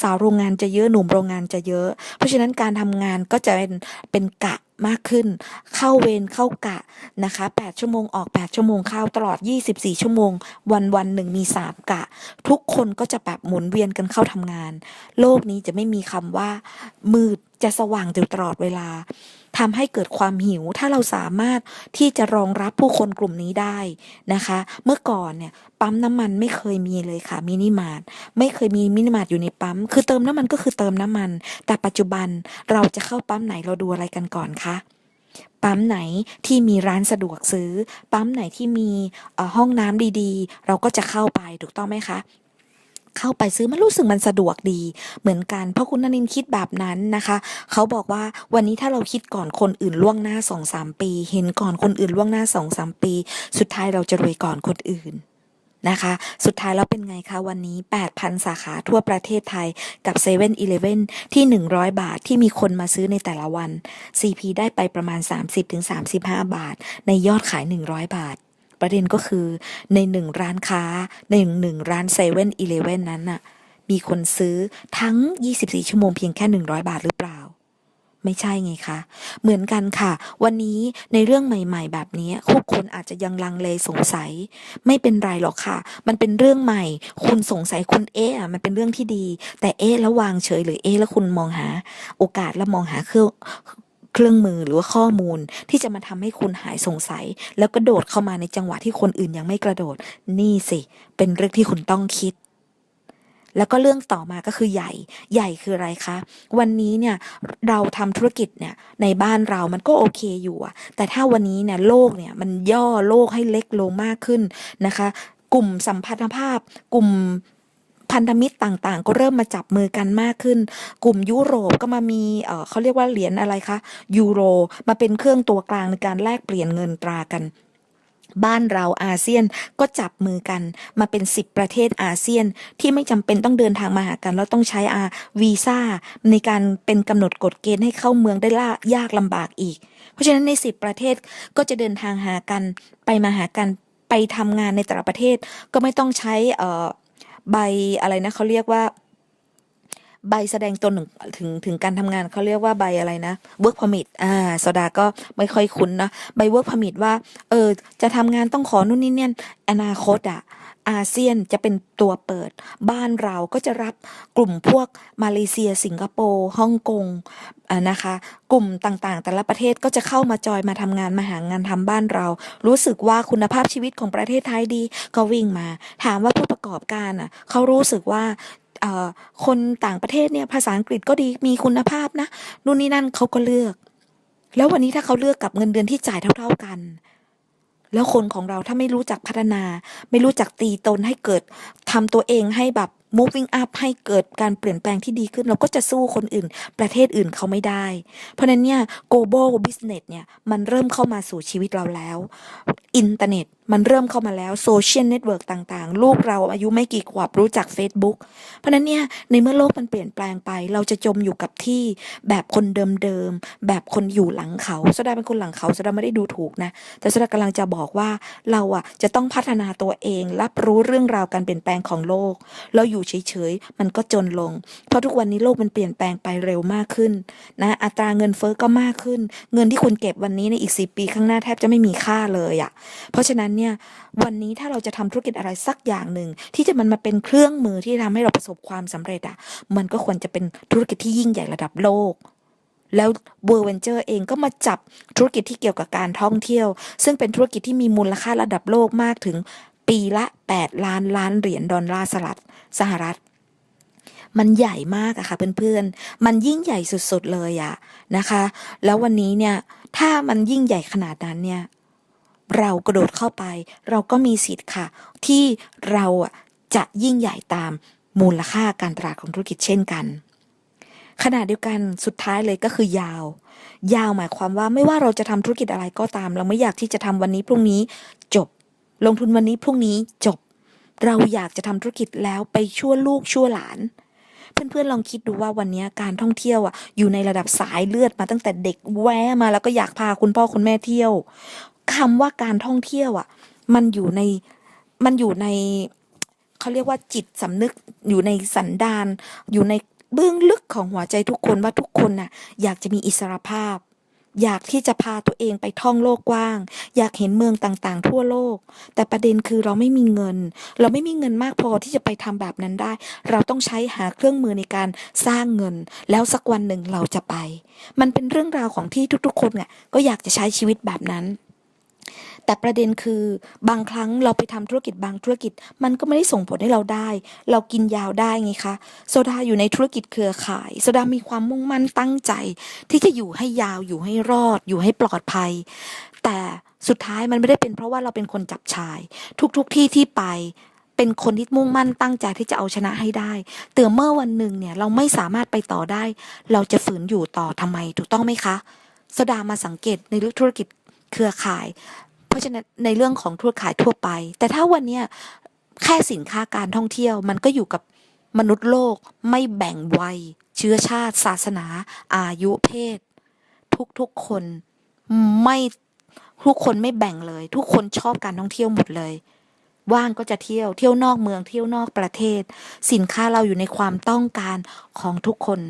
สาวโรงงานจะเยอะหนุ่มโรงงานจะเยอะ เพราะฉะนั้นการทำงานก็จะเป็นเป็นกะมากขึ้น เข้าเวรเข้ากะนะคะ 8 ชั่วโมงออก 8 ชั่วโมงเข้าตลอด 24 ชั่วโมง วันวันหนึ่งมี 3 กะ ทุกคนก็จะแบบหมุนเวียนกันเข้าทำงาน โลกนี้จะไม่มีคำว่า มืดจะสว่างอยู่ตลอดเวลา ทำให้เกิดความหิว ถ้าเราสามารถที่จะรองรับผู้คนกลุ่มนี้ได้นะคะ เมื่อก่อนเนี่ยปั๊มน้ำมันไม่เคยมีเลยค่ะมินิมาร์ทไม่เคยมีมินิมาร์ทอยู่ในปั๊ม คือเติมน้ำมันก็คือเติมน้ำมัน แต่ปัจจุบันเราจะเข้าปั๊มไหนเราดูอะไรกันก่อนคะปั๊มไหนที่มีร้านสะดวกซื้อ ปั๊มไหนที่มีห้องน้ำดีๆ เราก็จะเข้าไปถูกต้องไหมคะ เข้าไปซื้อมันรู้สึกมันสะดวกดี เหมือนกันเพราะคุณนันินคิดแบบนั้นนะคะ เขาบอกว่าวันนี้ถ้าเราคิดก่อนคนอื่นล่วงหน้าสองสามปี เห็นก่อนคนอื่นล่วงหน้าสองสามปี สุดท้ายเราจะรวยก่อนคนอื่นนะคะ สุดท้ายแล้วเป็นไงคะวันนี้ 8,000 สาขาทั่วประเทศไทยกับ7 e เ e ่ e อที่ 100 บาทที่มีคนมาซื้อในแต่ละวัน CP ได้ไปประมาณ 30-35 บาท ในยอดขาย 100 บาท ประเด็นก็คือในหนึ่งร้านค้า ในหนึ่งร้านเซเว่นอีเลเว่นนั้นน่ะ มีคนซื้อทั้ง 24 ชั่วโมงเพียงแค่ 100 บาทหรือเปล่า ไม่ใช่ไงคะ เหมือนกันค่ะ วันนี้ในเรื่องใหม่ ๆ แบบนี้ทุกคนอาจจะยังลังเลสงสัย ไม่เป็นไรหรอกค่ะ มันเป็นเรื่องใหม่ คุณสงสัยคุณเอ๊ะอะมันเป็นเรื่องที่ดี แต่เอ๊ะแล้ววางเฉย หรือเอ๊ะแล้วคุณมองหา โอกาสแล้วมองหาเครื่อง เครื่องมือหรือว่าข้อมูลที่จะมาทำให้คุณหายสงสัย แล้วก็โดดเข้ามาในจังหวะที่คนอื่นยังไม่กระโดด นี่สิ เป็นเรื่องที่คุณต้องคิดแล้วก็เรื่องต่อมาก็คือใหญ่ ใหญ่คืออะไรคะ วันนี้เนี่ยเราทำธุรกิจเนี่ยในบ้านเรามันก็โอเคอยู่อะแต่ถ้าวันนี้เนี่ยโลกเนี่ยมันย่อโลกให้เล็กลงมากขึ้นนะคะ กลุ่มสัมพันธภาพ กลุ่ม พันธมิตรต่างๆ ก็เริ่มมาจับมือกันมากขึ้น กลุ่มยุโรปก็มามีเขาเรียกว่าเหรียญอะไรคะยูโร มาเป็นเครื่องตัวกลางในการแลกเปลี่ยนเงินตรากันบ้านเราอาเซียนก็จับมือกันมาเป็น 10 ประเทศอาเซียนที่ไม่จำเป็นต้องเดินทางมาหากัน แล้วต้องใช้อาวีซ่าในการเป็นกำหนดกฎเกณฑ์ให้เข้าเมืองได้ล่ายากลำบากอีก เพราะฉะนั้นใน 10 ประเทศก็จะเดินทางหากันไปมาหากันไปทำงานในแต่ละประเทศก็ไม่ต้องใช้เอ่อ ใบอะไรนะเขาเรียกว่า ใบแสดงตนถึงถึงถงการทำงานเขาเรียกว่าใบอะไรนะ work permit อ่าโซดาก็ไม่ค่อยคุ้นนะใบ work permit ว่า เออ จะทำงานต้องขอนู่นนี่เนี่ยอนาคตอะ อาเซียนจะเป็นตัวเปิด บ้านเราก็จะรับกลุ่มพวกมาเลเซีย สิงคโปร์ฮ่องกงนะคะ กลุ่มต่างๆ แต่ละประเทศก็จะเข้ามาจอยมาทำงานมาหางานทำบ้านเรา รู้สึกว่าคุณภาพชีวิตของประเทศไทยดี ก็วิ่งมา ถามว่าผู้ประกอบการอะเขารู้สึกว่าคนต่างประเทศเนี่ยภาษาอังกฤษก็ดีมีคุณภาพนะนู่นนี่นั่นเขาก็เลือก แล้ววันนี้ถ้าเขาเลือกกับเงินเดือนที่จ่ายเท่า ๆกัน แล้วคนของเราถ้าไม่รู้จักพัฒนา ไม่รู้จักตีตนให้เกิดทำตัวเองให้แบบ moving up ให้เกิดการเปลี่ยนแปลงที่ดีขึ้น เราก็จะสู้คนอื่น ประเทศอื่นเขาไม่ได้ เพราะฉะนั้นเนี่ย global business เนี่ย มันเริ่มเข้ามาสู่ชีวิตเราแล้ว อินเทอร์เน็ต มันเริ่มเข้ามาแล้วโซเชียลเน็ตเวิร์กต่างๆ ลูกเราอายุไม่กี่ขวบรู้จัก Facebook เพราะนั้นเนี่ย ในเมื่อโลกมันเปลี่ยนแปลงไป เราจะจมอยู่กับที่แบบคนเดิมๆ แบบคนอยู่หลังเขาสดาเป็นคนหลังเขาสดาไม่ได้ดูถูกนะ แต่สดากำลังจะบอกว่าเราอะจะต้องพัฒนาตัวเอง รับรู้เรื่องราวการเปลี่ยนแปลงของโลก เราอยู่เฉยๆมันก็จนลง เพราะทุกวันนี้โลกมันเปลี่ยนแปลงไปเร็วมากขึ้นนะอัตราเงินเฟ้อก็มากขึ้น เงินที่คุณเก็บวันนี้ในอีกสิปีข้างหน้าแทบจะไม่มีค่าเลยอะเพราะฉะนั้นเนี่ยวันนี้ถ้าเราจะทำธุรกิจอะไรสักอย่างหนึ่งที่จะมันมาเป็นเครื่องมือที่ทำให้เราประสบความสำเร็จอะมันก็ควรจะเป็นธุรกิจที่ยิ่งใหญ่ระดับโลก แล้วเวอร์เวนเจอร์เองก็มาจับธุรกิจที่เกี่ยวกับการท่องเที่ยว ซึ่งเป็นธุรกิจที่มีมูลค่าระดับโลกมากถึงปีละ 8 ล้านล้านเหรียญดอลลาร์สหรัฐสหรัฐ มันใหญ่มากอะค่ะเพื่อนๆ มันยิ่งใหญ่สุดๆเลยอะนะคะ แล้ววันนี้เนี่ย ถ้ามันยิ่งใหญ่ขนาดนั้นเนี่ย เรากระโดดเข้าไป เราก็มีสิทธิ์ค่ะ ที่เราจะยิ่งใหญ่ตามมูลค่าการตลาดของธุรกิจเช่นกันขณะเดียวกันสุดท้ายเลยก็คือยาว ยาวหมายความว่าไม่ว่าเราจะทำธุรกิจอะไรก็ตาม เราไม่อยากที่จะทำวันนี้พรุ่งนี้จบ ลงทุนวันนี้พรุ่งนี้จบ เราอยากจะทำธุรกิจแล้วไปชั่วลูกชั่วหลาน เพื่อนๆลองคิดดูว่าวันนี้การท่องเที่ยวอะอยู่ในระดับสายเลือดมาตั้งแต่เด็กแวะมาแล้วก็อยากพาคุณพ่อคุณแม่เที่ยว คำว่าการท่องเที่ยวอะ มันอยู่ในมันอยู่ในเขาเรียกว่าจิตสำนึกอยู่ในสันดานอยู่ในเบื้องลึกของหัวใจทุกคนว่าทุกคนน่ะ อยากจะมีอิสรภาพ อยากที่จะพาตัวเองไปท่องโลกกว้าง อยากเห็นเมืองต่างๆ ทั่วโลก แต่ประเด็นคือเราไม่มีเงิน เราไม่มีเงินมากพอที่จะไปทำแบบนั้นได้ เราต้องใช้หาเครื่องมือในการสร้างเงิน แล้วสักวันหนึ่งเราจะไป มันเป็นเรื่องราวของที่ทุกๆ คนเนี่ยก็อยากจะใช้ชีวิตแบบนั้น แต่ประเด็นคือบางครั้งเราไปทำธุรกิจบางธุรกิจ มันก็ไม่ได้ส่งผลให้เราได้ เรากินยาวได้ไงคะ โซดาอยู่ในธุรกิจเครือข่าย โซดามีความมุ่งมั่นตั้งใจ ที่จะอยู่ให้ยาวอยู่ให้รอด อยู่ให้ปลอดภัย แต่สุดท้ายมันไม่ได้เป็นเพราะว่าเราเป็นคนจับชาย ทุกๆทที่ที่ไปเป็นคนที่มุ่งมั่นตั้งใจที่จะเอาชนะให้ได้แต่เมื่อวันหนึ่งเนี่ยเราไม่สามารถไปต่อได้ เราจะฝืนอยู่ต่อทำไมถูกต้องไหมคะโซดามาสังเกตในเรื่องธุรกิจเครือข่าย ราะฉะนั้นในเรื่องของธุรขายทั่วไป แต่ถ้าวันนี้แค่สินค้าการท่องเที่ยวมันก็อยู่กับมนุษย์โลกไม่แบ่งวัย เชื้อชาติ ศาสนา อายุเพศ ทุกๆคนไม่ทุกคนไม่แบ่งเลย ทุกคนชอบการท่องเที่ยวหมดเลย ว่างก็จะเที่ยวเที่ยวนอกเมืองเที่ยวนอกประเทศ สินค้าเราอยู่ในความต้องการของทุกคน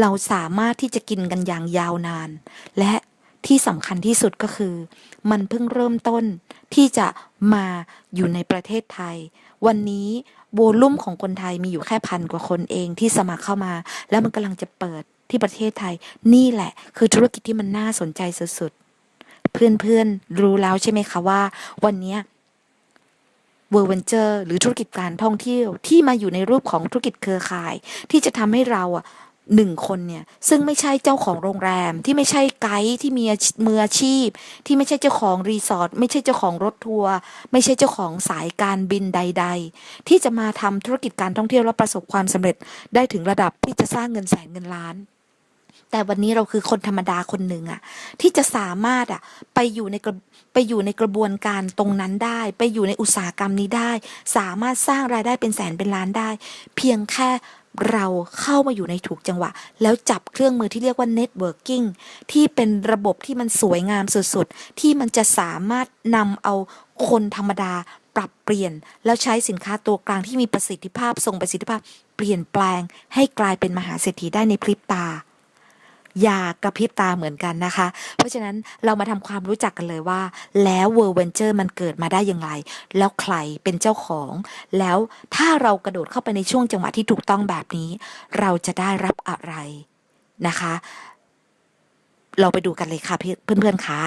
เราสามารถที่จะกินกันอย่างยาวนาน และ ที่สำคัญที่สุดก็คือ มันเพิ่งเริ่มต้นที่จะมาอยู่ในประเทศไทย วันนี้โวลุ่มของคนไทยมีอยู่แค่พันกว่าคนเองที่สมัครเข้ามา แล้วมันกำลังจะเปิดที่ประเทศไทย นี่แหละ คือธุรกิจที่มันน่าสนใจสุดๆ เพื่อนๆ รู้แล้วใช่ไหมคะว่า วันนี้เวอร์เวนเจอร์หรือธุรกิจการท่องเที่ยวที่มาอยู่ในรูปของธุรกิจเครือข่าย ที่จะทำให้เราอะ หนึ่งคนเนี่ยซึ่งไม่ใช่เจ้าของโรงแรมที่ไม่ใช่ไกด์ที่มีมืออาชีพ ที่ไม่ใช่เจ้าของรีสอร์ทไม่ใช่เจ้าของรถทัวร์ไม่ใช่เจ้าของสายการบินใด ๆ ที่จะมาทำธุรกิจการท่องเที่ยวแล้วประสบความสำเร็จได้ถึงระดับที่จะสร้างเงินแสนเงินล้าน แต่วันนี้เราคือคนธรรมดาคนหนึ่งอะที่จะสามารถอะไปอยู่ในไปอยู่ในกระบวนการตรงนั้นได้ ไปอยู่ในอุตสาหกรรมนี้ได้ สามารถสร้างรายได้เป็นแสนเป็นล้านได้ เพียงแค่ เราเข้ามาอยู่ในถูกจังหวะ แล้วจับเครื่องมือที่เรียกว่า networking ที่เป็นระบบที่มันสวยงามสุดๆ ที่มันจะสามารถนำเอาคนธรรมดาปรับเปลี่ยน แล้วใช้สินค้าตัวกลางที่มีประสิทธิภาพทรงประสิทธิภาพ เปลี่ยนแปลงให้กลายเป็นมหาเศรษฐีได้ในพริบตา ย่ากระพริบตาเหมือนกันนะคะ เพราะฉะนั้นเรามาทำความรู้จักกันเลยว่า แล้วเวอร์เวนเจอร์มันเกิดมาได้อย่างไร แล้วใครเป็นเจ้าของ แล้วถ้าเรากระโดดเข้าไปในช่วงจังหวะที่ถูกต้องแบบนี้ เราจะได้รับอะไรนะคะ เราไปดูกันเลยค่ะเพื่อนๆคะ